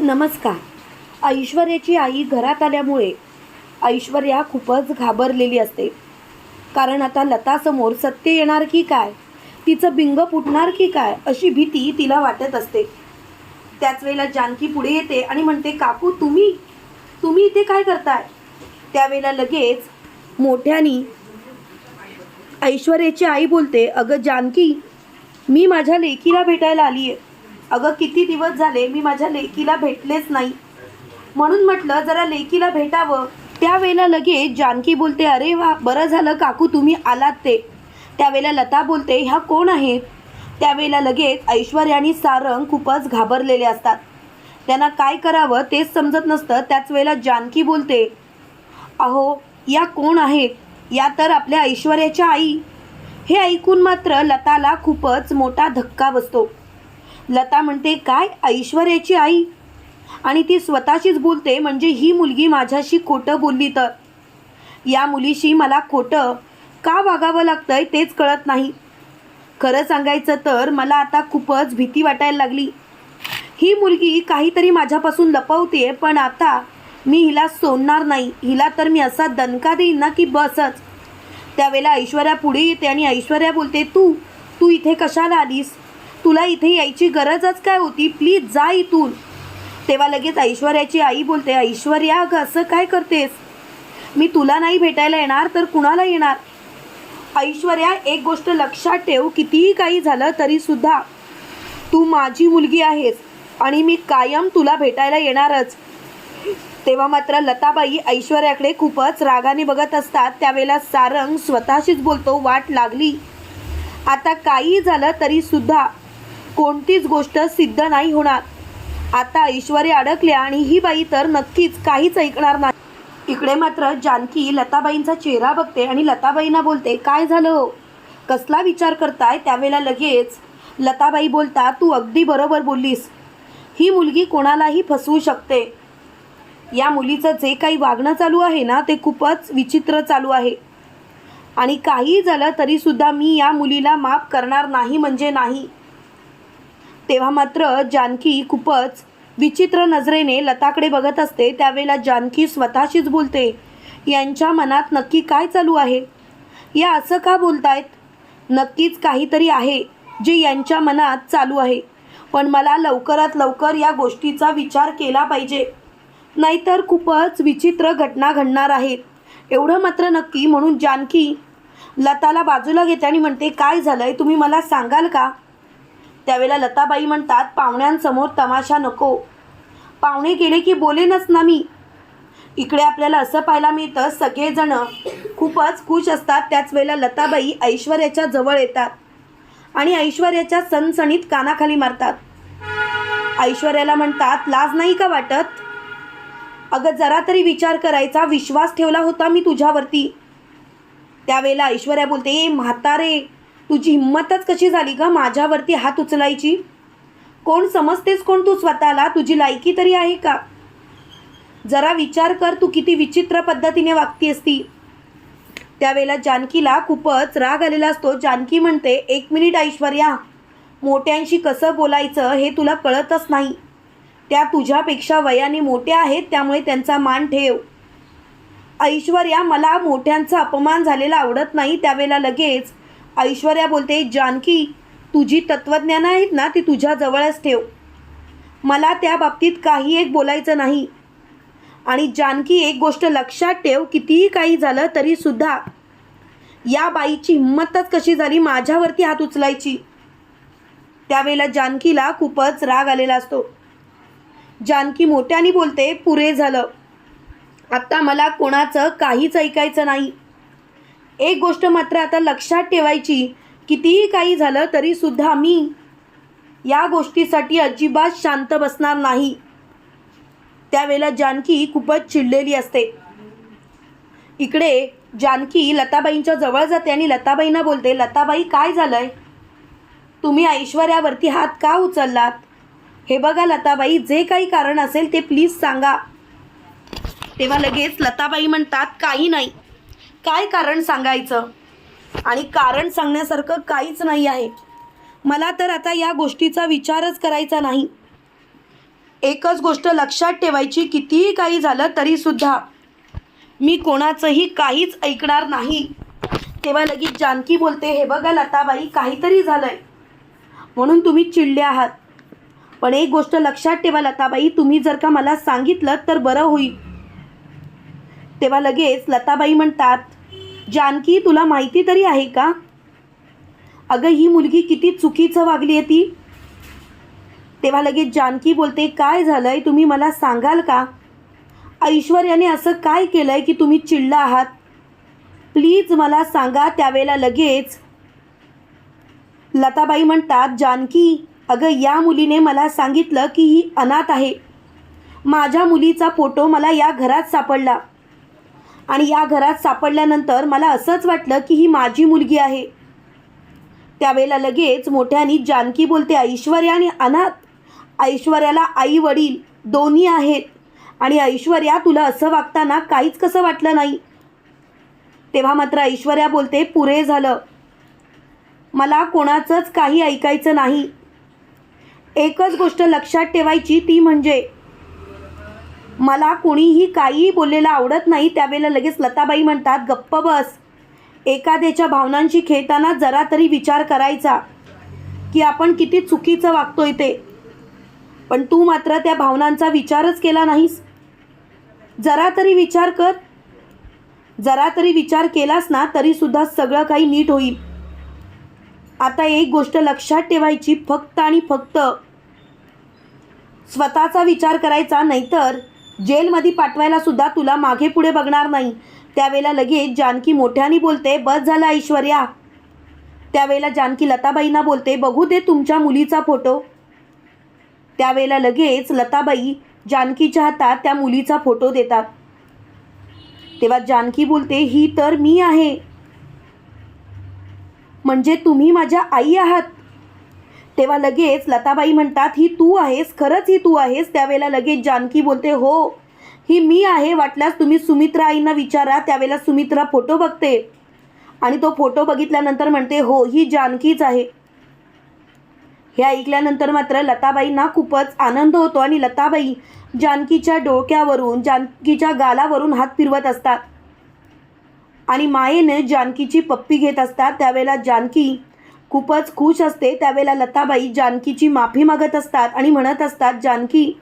नमस्कार. ऐश्वर्याची आई घरात आल्यामुळे ऐश्वर्या खूपच घाबरलेली असते. कारण आता लतासमोर सत्य येणार की काय? तिचं बिंग फुटणार की काय? अशी भीती तिला वाटत असते. त्याच वेळेला जानकी पुढे येते आणि म्हणते काकू तुम्ही? तुम्ही इथे काय करताय? त्यावेळेला लगेच मोठ्यानी ऐश्वर्याची आई बोलते अगं जानकी मी माझ्या लेकीला भेटायला आली आहे अगं किती दिवस झाले मी माझ्या लेकीला भेटलेच नाही. म्हणून म्हटलं जरा लेकीला भेटावं. त्यावेळेला लगेच जानकी बोलते अरे वा बरं झालं काकू तुम्ही आलात ते. त्यावेळेला लता बोलते ह्या कोण आहेत? त्यावेळेला लगेच ऐश्वर्या आणि सारंग खूपच घाबरलेले असतात. त्यांना काय करावं तेच समजत नसतं. त्याच वेळेला जानकी बोलते अहो या कोण आहेत? या तर आपल्या ऐश्वर्याच्या आई. हे ऐकून मात्र लताला खूपच मोठा धक्का बसतो. लता म्हणते काय ऐश्वर्याची आई? आणि ती स्वतःशीच बोलते म्हणजे ही मुलगी माझ्याशी खोटं बोलली तर? या मुलीशी मला खोटं का वागावं लागतंय तेच कळत नाही. खरं सांगायचं तर मला आता खूपच भीती वाटायला लागली. ही मुलगी काहीतरी माझ्यापासून लपवते पण आता मी हिला सोडणार नाही. हिला तर मी असा दणका देईन ना की बसच. त्यावेळेला ऐश्वर्या पुढे येते आणि ऐश्वर्या बोलते तू तू इथे कशाला आलीस? तुला इथे यायची गरजच काय होती? प्लीज जा इथून. तेव्हा लगेच ऐश्वर्याची आई बोलते ऐश्वर्या अगं असं काय करतेस? मी तुला नाही भेटायला येणार तर कुणाला येणार? ऐश्वर्या एक गोष्ट लक्षात ठेव कितीही काही झालं तरीसुद्धा तू माझी मुलगी आहेस आणि मी कायम तुला भेटायला येणारच. तेव्हा मात्र लताबाई ऐश्वर्याकडे खूपच रागाने बघत असतात. त्यावेळेला सारंग स्वतःशीच बोलतो वाट लागली. आता काही झालं तरीसुद्धा कोणतीच गोष्ट सिद्ध नाही होणार. आता ईश्वरी अडकल्या आणि ही बाई तर नक्कीच काहीच ऐकणार नाही. इकडे मात्र जानकी लताबाईंचा चेहरा बघते आणि लताबाईंना बोलते काय झालं? हो कसला विचार करताय? त्यावेळेला लगेच लताबाई बोलता तू अगदी बरोबर बोललीस. ही मुलगी कोणालाही फसवू शकते. या मुलीचं जे काही वागणं चालू आहे ना ते खूपच विचित्र चालू आहे. आणि काही झालं तरीसुद्धा मी या मुलीला माफ करणार नाही म्हणजे नाही. तेव्हा मात्र जानकी खूपच विचित्र नजरेने लताकडे बघत असते. त्यावेळेला जानकी स्वतःशीच बोलते यांच्या मनात नक्की काय चालू आहे? या असं का बोलतायत? नक्कीच काहीतरी आहे जे यांच्या मनात चालू आहे. पण मला लवकरात लवकर या गोष्टीचा विचार केला पाहिजे. नाहीतर खूपच विचित्र घटना घडणार आहेत एवढं मात्र नक्की म्हणून जानकी लताला बाजूला घेते आणि म्हणते काय झालं आहे तुम्ही मला सांगाल का? त्यावेळेला लताबाई म्हणतात पाहुण्यांसमोर तमाशा नको. पाहुणे गेले की बोलेनच ना मी. इकडे आपल्याला असं पाहायला मिळतं सगळेजण खूपच खुश असतात. त्याच वेळेला लताबाई ऐश्वर्याच्या जवळ येतात आणि ऐश्वर्याच्या सणसणीत कानाखाली मारतात. ऐश्वर्याला म्हणतात लाज नाही का वाटत? अगं जरा तरी विचार करायचा. विश्वास ठेवला होता मी तुझ्यावरती. त्यावेळेला ऐश्वर्या बोलते ए म्हातारे तुझी हिंमतच कशी झाली ग माझ्यावरती हात उचलायची? कोण समजतेस कोण तू स्वतःला? तुझी लायकी तरी आहे का? जरा विचार कर तू किती विचित्र पद्धतीने वागती असती त्यावेळेला जानकीला खूपच राग आलेला असतो. जानकी म्हणते एक मिनिट ऐश्वर्या मोठ्यांशी कसं बोलायचं हे तुला कळतच नाही. त्या तुझ्यापेक्षा वयाने मोठ्या आहेत त्यामुळे त्यांचा मान ठेव. ऐश्वर्या मला मोठ्यांचा अपमान झालेला आवडत नाही. त्यावेळेला लगेच ऐश्वर्या बोलते जानकी तुझी तत्त्वज्ञानं आहेत ना ती तुझ्या जवळच ठेव. मला त्या बाबतीत काही एक बोलायचं नाही. आणि जानकी एक गोष्ट लक्षात ठेव कितीही काही झालं तरी सुद्धा या बाईची हिंमतच कशी झाली माझ्यावरती हात उचलायची. त्यावेळेला जानकीला खूपच राग आलेला असतो. जानकी मोठ्याने बोलते पुरे झालं. आत्ता मला कोणाचं काहीच ऐकायचं नाही. एक गोष्ट मात्र आता लक्षात ठेवायची कितीही काही झालं तरी सुद्धा मी या गोष्टीसाठी अजिबात शांत बसणार नाही. त्यावेळेला जानकी खूपच चिडलेली असते. इकडे जानकी लताबाईंच्या जवळ जाते आणि लताबाईंना बोलते लताबाई काय झालंय? तुम्ही ऐश्वर्यावरती हात का उचललात? हे बघा लताबाई जे काही कारण असेल ते प्लीज सांगा. तेव्हा लगेच लताबाई म्हणतात काही नाही. काय कारण सांगायचं? आणि कारण सांगण्यासारखं काहीच नाही आहे. मला तर आता या गोष्टीचा विचारच करायचा नाही. एकच गोष्ट लक्षात ठेवायची कितीही काही झालं तरीसुद्धा मी कोणाचंही काहीच ऐकणार नाही. तेव्हा लगेच जानकी बोलते हे बघा लताबाई काहीतरी झालं आहे म्हणून तुम्ही चिडले आहात. पण एक गोष्ट लक्षात ठेवा लताबाई तुम्ही जर का मला सांगितलं तर बरं होईल. तेव्हा लगेच लताबाई म्हणतात जानकी तुला माहिती तरी आहे का? अगं ही मुलगी किती चुकीचं वागली आहे ती. तेव्हा लगेच जानकी बोलते काय झालंय? तुम्ही मला सांगाल का? ऐश्वर्याने असं काय केलंय की तुम्ही चिडला आहात? प्लीज मला सांगा. त्यावेळेला लगेच लताबाई म्हणतात जानकी अगं या मुलीने मला सांगितलं की ही अनाथ आहे. माझ्या मुलीचा फोटो मला या घरात सापडला. आणि या घरात सापडल्यानंतर मला असंच वाटलं की ही माझी मुलगी आहे. त्यावेळेला लगेच मोठ्यानी जानकी बोलते ऐश्वर्या आणि अनाथ ऐश्वर्याला आई वडील दोन्ही आहेत आणि ऐश्वर्या तुला असं वागताना काहीच कसं वाटलं नाही. तेव्हा मात्र ऐश्वर्या बोलते पुरे झालं. मला कोणाचंच काही ऐकायचं नाही. एकच गोष्ट लक्षात ठेवायची ती म्हणजे मला कुणीही काहीही बोललेलं आवडत नाही त्यावेळेला लगेच लताबाई म्हणतात गप्प बस. एखाद्याच्या भावनांशी खेळताना जरा तरी विचार करायचा की आपण किती चुकीचं वागतोय ते. पण तू मात्र त्या भावनांचा विचारच केला नाहीस. जरा तरी विचार कर. जरा तरी विचार केलास ना तरीसुद्धा सगळं काही नीट होईल. आता एक गोष्ट लक्षात ठेवायची फक्त आणि फक्त. स्वतःचा विचार करायचा नाहीतर जेलमध्ये पाठवायला सुद्धा तुला मागे पुढे बघणार नाही. त्यावेळेला लगेच जानकी मोठ्याने बोलते बस झालं ऐश्वर्या. त्यावेळेला जानकी लताबाईंना बोलते बघू दे तुमच्या मुलीचा फोटो. त्यावेळेला लगेच लताबाई जानकीच्या हातात त्या मुलीचा फोटो देतात. तेव्हा जानकी बोलते ही तर मी आहे. म्हणजे तुम्ही माझ्या आई आहात. तेव्हा लगेच लताबाई म्हणतात ही तू आहेस खरंच ही तू आहेस. त्यावेळेला लगेच जानकी बोलते हो ही मी आहे वाटल्यास तुम्ही सुमित्रा आईंना विचारा त्यावेळेला सुमित्रा फोटो बघते. आणि तो फोटो बघितल्यानंतर म्हणते हो ही जानकीच आहे. हे ऐकल्यानंतर मात्र लताबाईंना खूपच आनंद होतो आणि लताबाई जानकीच्या डोक्यावरून जानकीच्या गालावरून हात फिरवत असतात. आणि मायेने जानकीची पप्पी घेत असतात. त्यावेळेला जानकी खूपच खुश असते. त्यावेळेला लताबाई जानकीची माफी मागत असतात आणि म्हणत असतात जानकी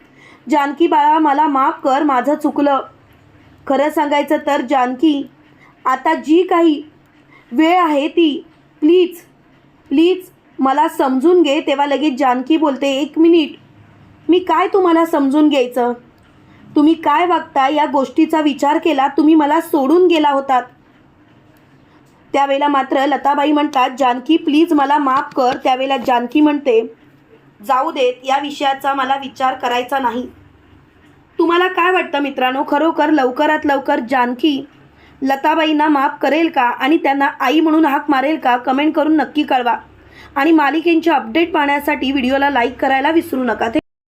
जानकी बाळा मला माफ कर माझं चुकलं. खरं सांगायचं तर जानकी आता जी काही वेळ आहे ती प्लीज प्लीज मला समजून घे. तेव्हा लगेच जानकी बोलते एक मिनिट मी काय तुम्हाला समजून घ्यायचं? तुम्ही काय वागता या गोष्टीचा विचार केला तुम्ही मला सोडून गेला होतात. त्यावेळेला मात्र लताबाई म्हणतात जानकी प्लीज मला माफ कर. त्यावेळेला जानकी म्हणते जाऊ देत या विषयाचा मला विचार करायचा नाही. तुम्हाला काय वाटतं मित्रांनो? खरोखर लवकरात लवकर जानकी लताबाईंना माफ करेल का? आणि त्यांना आई म्हणून हाक मारेल का? कमेंट करून नक्की कळवा. आणि मालिकेंचे अपडेट पाहण्यासाठी व्हिडिओला लाईक करायला विसरू नका.